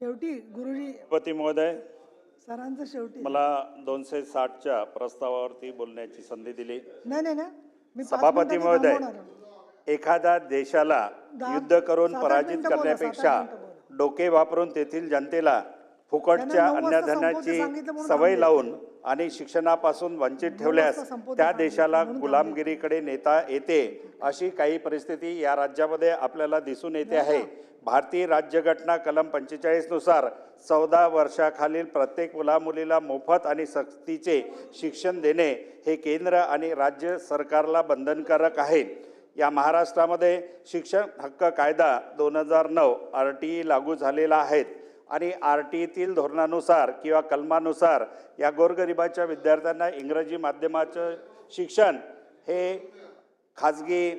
शेवटी गुरुजी सभापती महोदय सरांचं शेवटी मला दोनशे साठच्या प्रस्तावावरती बोलण्याची संधी दिली नाही नाही ना मी पाच सभापती मिनिटांनी महोदय थांबवणार. एखाद्या देशाला दहा- युद्ध करून सात-आठ पराजित मिनिटं बोला, करण्यापेक्षा सात-आठ मिनिटं बोला. डोके वापरून तेथील जनतेला फुकटच्या त्यांना नऊ वाजता अन्नधान्याची संपवते सांगितलं म्हणून सवय थांबले. लावून आणि शिक्षणापासून वंचित ठेवल्यास संपवते त्या सांगितलं देशाला म्हणून गुलामगिरीकडे नेता येते अशी काही परिस्थिती या राज्यामध्ये आपल्याला दिसून येते आहे. भारतीय राज्यघटना कलम पंचेचाळीसनुसार चौदा वर्षाखालील प्रत्येक मुलामुलीला मोफत आणि सक्तीचे शिक्षण देणे हे केंद्र आणि राज्य सरकारला बंधनकारक आहे. या महाराष्ट्रामध्ये शिक्षण हक्क कायदा दोन हजार नऊ आर टी लागू झालेला आहे आणि आर टीतील धोरणानुसार किंवा कलमानुसार या गोरगरिबाच्या विद्यार्थ्यांना इंग्रजी माध्यमाचं शिक्षण हे खाजगी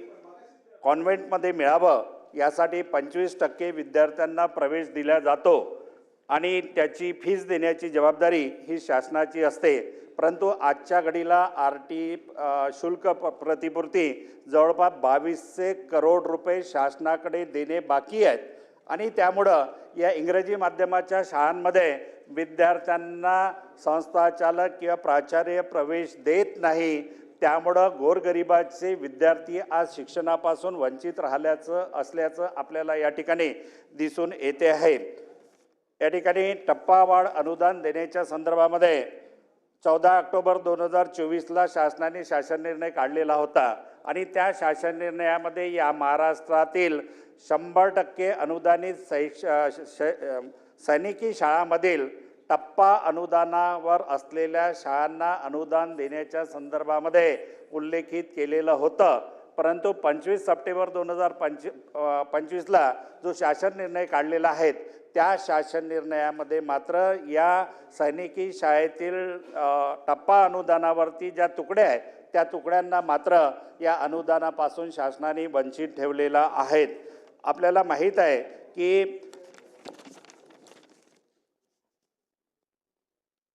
कॉन्व्हेंटमध्ये मिळावं यासाठी पंचवीस टक्के विद्यार्थ्यांना प्रवेश दिला जातो आणि त्याची फीज देण्याची जबाबदारी ही शासनाची असते. परंतु आजच्या घडीला आर टी शुल्क प- प्रतिपूर्ती जवळपास बावीसशे करोड रुपये शासनाकडे देणे बाकी आहेत. आणि त्यामुळं या इंग्रजी माध्यमाच्या शाळांमध्ये विद्यार्थ्यांना संस्थाचालक किंवा प्राचार्य प्रवेश देत नाही. त्यामुळं गोरगरिबाचे विद्यार्थी आज शिक्षणापासून वंचित राहिल्याचं असल्याचं आपल्याला या ठिकाणी दिसून येते आहे. या ठिकाणी टप्पावाढ अनुदान देण्याच्या संदर्भामध्ये चौदा ऑक्टोबर दोन हजार चोवीसला शासनाने शासन निर्णय काढलेला होता आणि त्या शासन निर्णयामध्ये या महाराष्ट्रातील शंभर टक्के अनुदानित शैक्ष श- श- सैनिकी शाळामधील टप्पा अनुदानावर असलेल्या शाळांना अनुदान देण्याच्या संदर्भामध्ये उल्लेखित केलेलं होतं. परंतु पंचवीस सप्टेंबर दोन हजार पंच पंचवीसला जो शासन निर्णय काढलेला आहेत त्या शासन निर्णयामध्ये मात्र या सैनिकी शाळेतील टप्पा अनुदानावरती ज्या तुकड्या आहेत त्या तुकड्यांना मात्र या अनुदानापासून शासनाने वंचित ठेवलेला आहेत. आपल्याला माहीत आहे की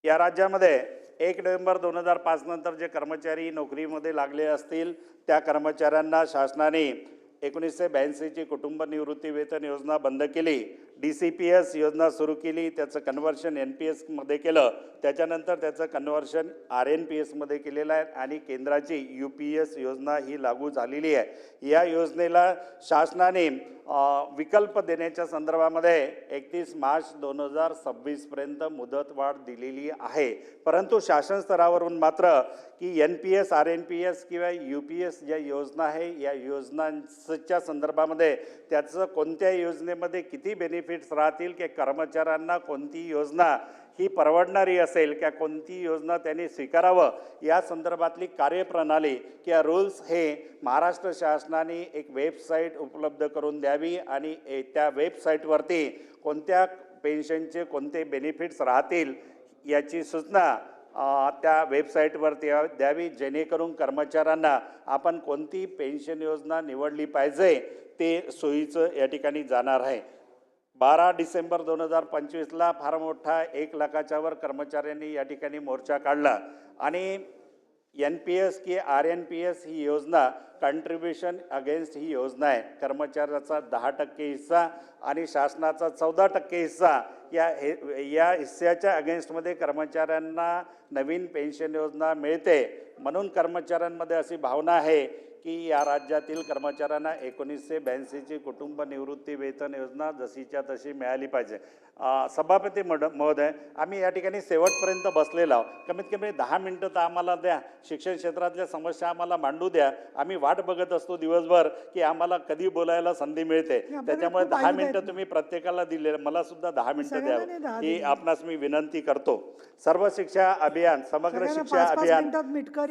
या राज्यामध्ये एक नोव्हेंबर दोन हजार पाच नंतर जे कर्मचारी नोकरीमध्ये लागले असतील त्या कर्मचाऱ्यांना शासनाने एकोणीसशे ब्याऐंशीची कुटुंब निवृत्ती वेतन योजना बंद केली. डी सी पी एस योजना सुरू केली त्याचं कन्व्हर्शन एन पी एसमध्ये केलं त्याच्यानंतर त्याचं कन्व्हर्शन आर एन पी एसमध्ये केलेलं आहे आणि केंद्राची यू पी एस योजना ही लागू झालेली आहे. या योजनेला शासनाने विकल्प देण्याच्या संदर्भामध्ये एकतीस मार्च दोन हजार सव्वीसपर्यंत मुदतवाढ दिलेली आहे. परंतु शासन स्तरावरून मात्र की N P S R N P S किंवा यू पी एस ज्या योजना आहे या योजनांच्या संदर्भामध्ये त्याचं कोणत्या योजनेमध्ये किती बेनिफिट बेनिफिट्स राहतील की कर्मचाऱ्यांना कोणती योजना ही परवडणारी असेल किंवा कोणती योजना त्यांनी स्वीकारावं या संदर्भातली कार्यप्रणाली किंवा रूल्स हे महाराष्ट्र शासनाने एक वेबसाईट उपलब्ध करून द्यावी आणि त्या वेबसाईटवरती कोणत्या पेन्शनचे कोणते बेनिफिट्स राहतील याची सूचना त्या वेबसाईटवरती द्यावी जेणेकरून कर्मचाऱ्यांना आपण कोणती पेन्शन योजना निवडली पाहिजे ते सोयीचं या ठिकाणी जाणार आहे. बारा डिसेंबर दोन हजार पंचवीसला फार मोठा एक लाखाच्यावर कर्मचाऱ्यांनी या ठिकाणी मोर्चा काढला. आणि एन पी एस की आर एन पी एस ही योजना कंट्रीब्युशन अगेन्स्ट ही योजना आहे. कर्मचाऱ्याचा दहा टक्के हिस्सा आणि शासनाचा चौदा टक्के हिस्सा या हे या हिस्स्याच्या अगेन्स्टमध्ये कर्मचाऱ्यांना नवीन पेन्शन योजना मिळते. म्हणून कर्मचाऱ्यांमध्ये अशी भावना आहे की या राज्यातील कर्मचाऱ्यांना एकोणीसशे ब्याऐंशीची कुटुंब निवृत्ती वेतन योजना जशीच्या तशी मिळाली पाहिजे. सभापती मड महोदय आम्ही या ठिकाणी शेवटपर्यंत बसलेलो आहोत. कमीत कमी दहा मिनटं तर आम्हाला द्या. शिक्षण क्षेत्रातल्या समस्या आम्हाला मांडू द्या. आम्ही वाट बघत असतो दिवसभर की आम्हाला कधी बोलायला संधी मिळते. त्याच्यामुळे दहा मिनटं. तुम्ही प्रत्येकाला दिले मला सुद्धा दहा मिनटं द्यावं ही. आपणास मी विनंती करतो. सर्व शिक्षा अभियान समग्र शिक्षा अभियान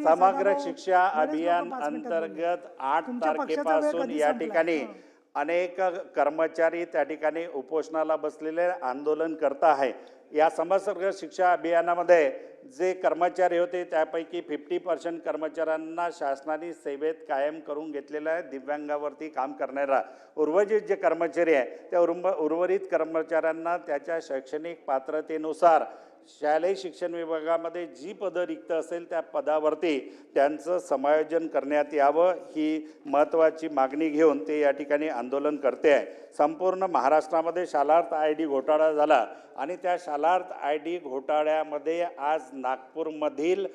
समग्र शिक्षा अभियान मिनिटात अंतर्गत आठ तुमच्या पक्षाचा वेळ तारखेपासून कधी या? ठिकाणी हं. अनेक कर्मचारी त्या ठिकाणी उपोषणाला बसलेले आंदोलन करत आहे या समग्र शिक्षा अभियानामध्ये जे कर्मचारी होते त्यापैकी फिफ्टी पर्सेंट कर्मचाऱ्यांना शासनाने सेवेत कायम करून घेतलेलं आहे दिव्यांगावरती काम करणारा उर्वरित जे कर्मचारी आहे त्या उर्व उर्वरित कर्मचाऱ्यांना त्याच्या शैक्षणिक पात्रतेनुसार शालेय शिक्षण विभागामध्ये जी पदं रिक्त असेल त्या पदावरती त्यांचं समायोजन करण्यात यावं ही महत्त्वाची मागणी घेऊन ते या ठिकाणी आंदोलन करते आहे. संपूर्ण महाराष्ट्रामध्ये शालार्थ आय डी घोटाळा झाला आणि त्या शालार्थ आय डी घोटाळ्यामध्ये आज नागपूरमधील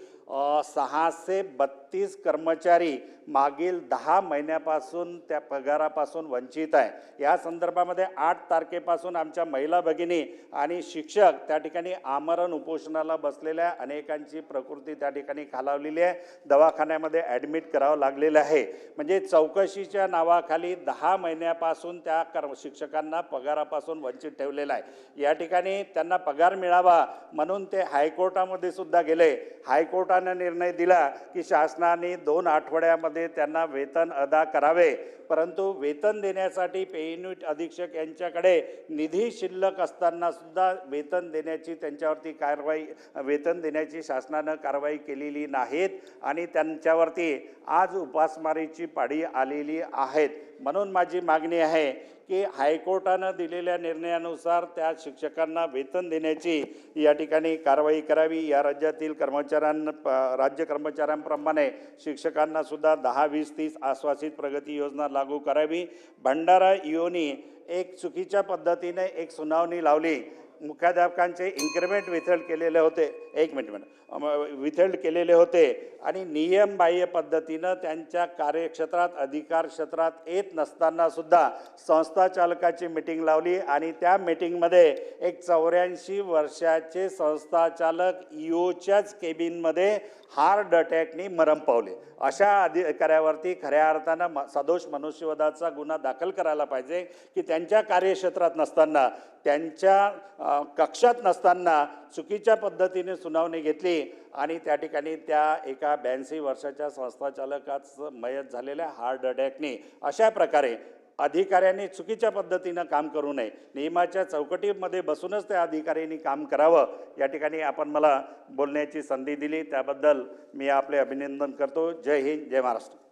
सहाशे बत्तीस कर्मचारी मागील दहा महिन्यापासून त्या पगारापासून वंचित आहे. या संदर्भामध्ये आठ तारखेपासून आमच्या महिला भगिनी आणि शिक्षक त्या ठिकाणी आमरण उपोषणाला बसलेल्या आहे. अनेकांची प्रकृती त्या ठिकाणी खालावलेली आहे. दवाखान्यामध्ये ॲडमिट करावं लागलेलं आहे. म्हणजे चौकशीच्या नावाखाली दहा महिन्यापासून त्या कर्म शिक्षकांना पगारापासून वंचित ठेवलेलं आहे. या ठिकाणी त्यांना पगार मिळावा म्हणून ते हायकोर्टामध्ये सुद्धा गेले. हायकोर्टानं निर्णय दिला की शासनाने दोन आठवड्यामध्ये त्यांना वेतन अदा करावे. परंतु वेतन देण्यासाठी पे अधीक्षक यांच्याकडे निधी शिल्लक असताना सुद्धा वेतन देण्याची त्यांच्यावरती कारवाई वेतन देण्याची शासनानं कारवाई केलेली नाहीत आणि त्यांच्यावरती आज उपासमारीची पाळी आलेली आहेत. म्हणून माझी मागणी आहे की हायकोर्टानं दिलेल्या निर्णयानुसार त्या शिक्षकांना वेतन देण्याची या ठिकाणी कारवाई करावी. या राज्यातील कर्मचाऱ्यां प- राज्य कर्मचाऱ्यांप्रमाणे शिक्षकांनासुद्धा दहा वीस तीस आश्वासित प्रगती योजना लागू करावी. भंडारा इओनी एक चुकीच्या पद्धतीने एक सुनावणी लावली. मुख्याध्यापकांचे इन्क्रिमेंट विथल्ड केलेले होते. एक मिनिट मिनिट विथल्ड केलेले होते. आणि नियमबाह्य पद्धतीनं त्यांच्या कार्यक्षेत्रात अधिकार क्षेत्रात येत नसताना सुद्धा संस्था चालकाची मिटिंग लावली. आणि त्या मिटिंगमध्ये एक चौऱ्याऐंशी वर्षाचे संस्था चालक इओच्याच केबिनमध्ये हार्ट अटॅकनी मरण पावले. अशा अधिकाऱ्यावरती खऱ्या अर्थानं म सदोष मनुष्यवधाचा गुन्हा दाखल करायला पाहिजे की त्यांच्या कार्यक्षेत्रात नसताना त्यांच्या कक्षात नसताना चुकीच्या पद्धतीने सुनावणी घेतली आणि त्या ठिकाणी त्या एका ब्याऐंशी वर्षाच्या संस्थाचालकाचं मयत झालेल्या हार्ट अटॅकने अशा प्रकारे अधिकाऱ्यांनी चुकीच्या पद्धतीनं काम करू नये. नियमाच्या चौकटीमध्ये बसूनच त्या अधिकाऱ्यांनी काम करावं. या ठिकाणी आपण मला बोलण्याची संधी दिली. त्याबद्दल मी आपले अभिनंदन करतो. जय हिंद जय महाराष्ट्र.